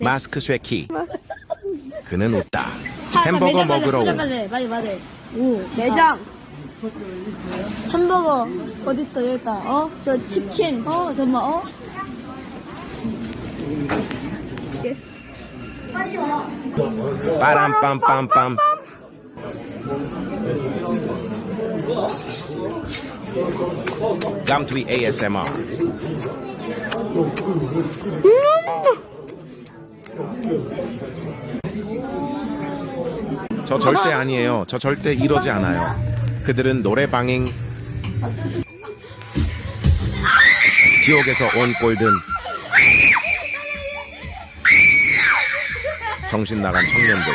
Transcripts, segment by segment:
마스크 쇠키. 그는 웃다. 햄버거 먹으러 온. 오 내장. 햄버거 어딨어 여기 있다. 어? 저 치킨. 어 잠깐만 어. 빠람빰빰빰. 깜투이 ASMR. 저 절대 아니에요. 저 절대 이러지 않아요. 그들은 노래방행 지옥에서 온 꼴든 정신 나간 청년들.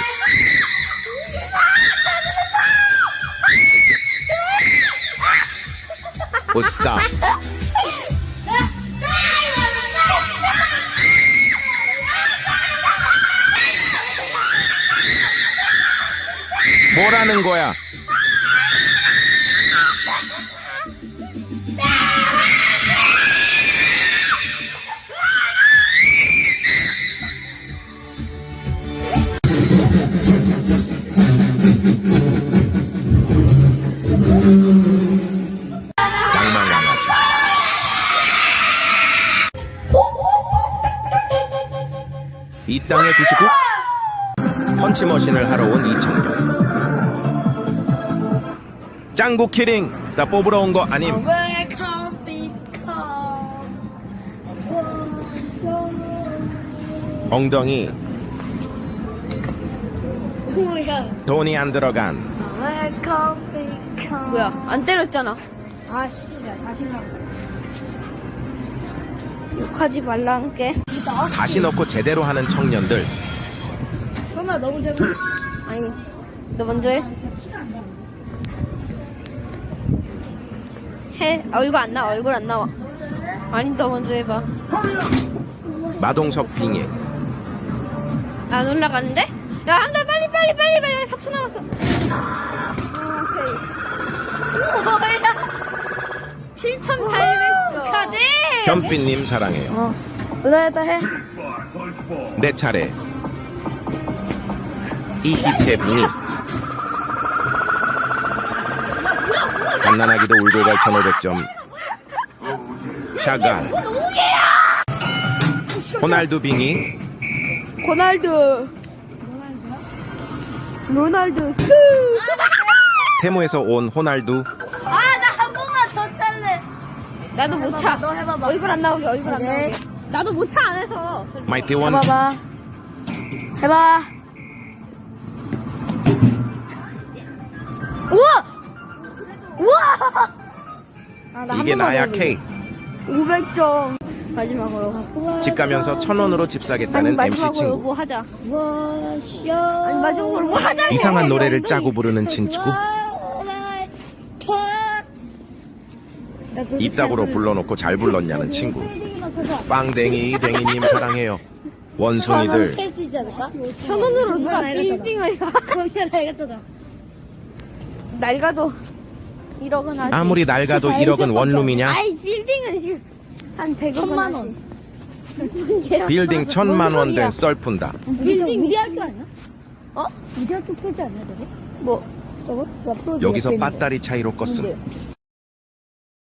오스타. 뭐라는 거야? 이 땅의 구시국 펀치머신을 하러 온 이 청년. 짱구 키링 나 뽑으러 온 거 아님. 엉덩이 뭐야? 돈이 안 들어간. 뭐야? 안 때렸잖아. 아 씨야 다시 나. 욕하지 말라는 게. 다시 넣고 제대로 하는 청년들. 선아 너무 재밌. 아니, 너 먼저 해. 해. 아, 얼굴 안 나와. 얼굴 안 나와. 아니, 너 먼저 해봐. 마동석 빙의 안 올라가는데? 야, 한달 빨리, 빨리, 빨리, 빨리. 4초 남았어. 오케이. 뭐야? 7,800점. 카드! 현빈님 사랑해요. 어. 그래다 해. 내 차례. 이희태 빙의 갓난아기도 울고 갈 1500점. 샤가. 호날두 빙의 고날두. 로날두. 테무에서 온 호날두 아나한 번만 더 찰래. 나도 못 차. 너 해봐봐. 얼굴 안 나오게, 얼굴 안 오케이. 나오게. 나도 못차안 해서. 마이티 원 해봐봐. 해봐. 이게 나야 더 K 500점. 마지막으로. 집 가면서 천 원으로 집 아니, 사겠다는 MC 마지막으로 친구 뭐 하자. 아니, 마지막으로 뭐 하자. 이상한 노래를 짜고 부르는 친구 입다구로 불러놓고 잘 불렀냐는 친구 빵댕이 댕이님 사랑해요 원숭이들 패스이지 않을까? 천 원으로 누가 빌딩을 사? 그건 내가 알겠잖아. 낡아도 1억은 하지. 아무리 낡아도 1억은 원룸이냐 아이, 빌딩은 지금 한 100억 천만 원. 빌딩 천만 원 된 썰푼다 빌딩 우리 학교 아니야? 어? 우리 학교 표지 아니야 저거? 뭐, 저거? 여기서 옆에 있는 거. 빠따리 차이로 껐음 뭔데?